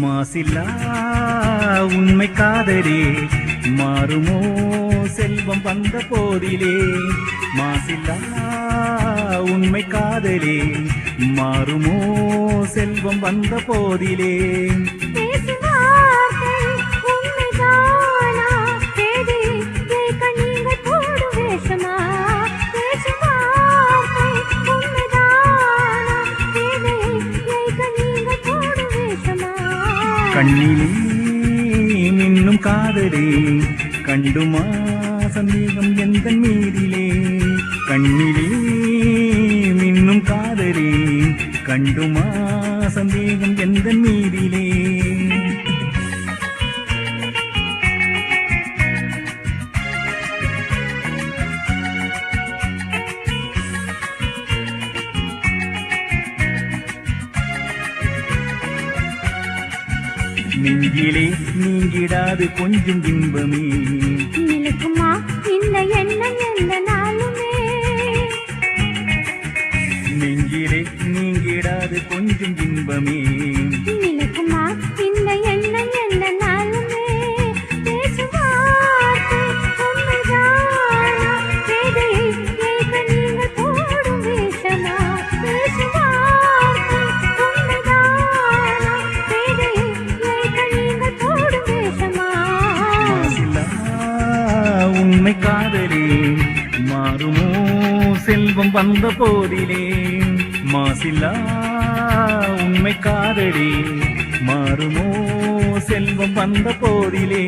மாசில்லா உண்மை காதலே மாறுமோ செல்வம் வந்த போதிலே. மாசில்லா உண்மை காதலே மாறுமோ செல்வம் வந்த போதிலே. கண்ணிலே மின்னும் காதலே கண்டுமா சந்தேகம் எந்த மீதிலே கண்ணிலே மின்னும் காதலே கண்டுமா சந்தேகம் எந்த மீதிலே நெஞ்சிலே நீங்கிடாது கொஞ்சம் இன்பமே. நிலைக்குமா இந்த எண்ணம் எந்த நாளுமே. நெஞ்சிலே நீங்கிடாது கொஞ்சம் இன்பமே. செல்வம் வந்த போதிலே மாசில்லா உண்மை காதடி மாறுமோ செல்வம் வந்த போதிலே.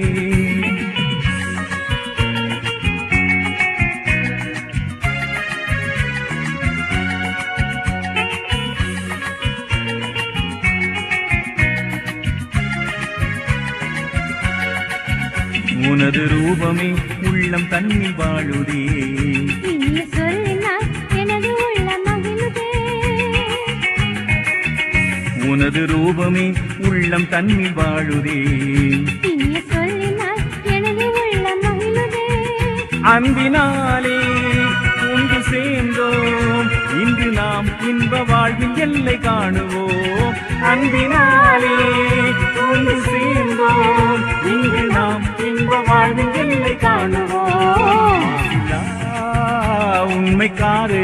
உனது ரூபமே உள்ளம் தன்னில் வாழுதே. ரூபமே உள்ளம் தன்னில் வாழுதே. அன்பினாலே ஒன்று சேர்ந்தோம். இன்று நாம் இன்ப வாழ்வின் எல்லை காணுவோம். அன்பினாலே ஒன்று சேர்ந்தோம். இன்று நாம் இன்ப வாழ்வின் எல்லை காணுவோம். மாசில்லா உண்மை காதலே மாறுமோ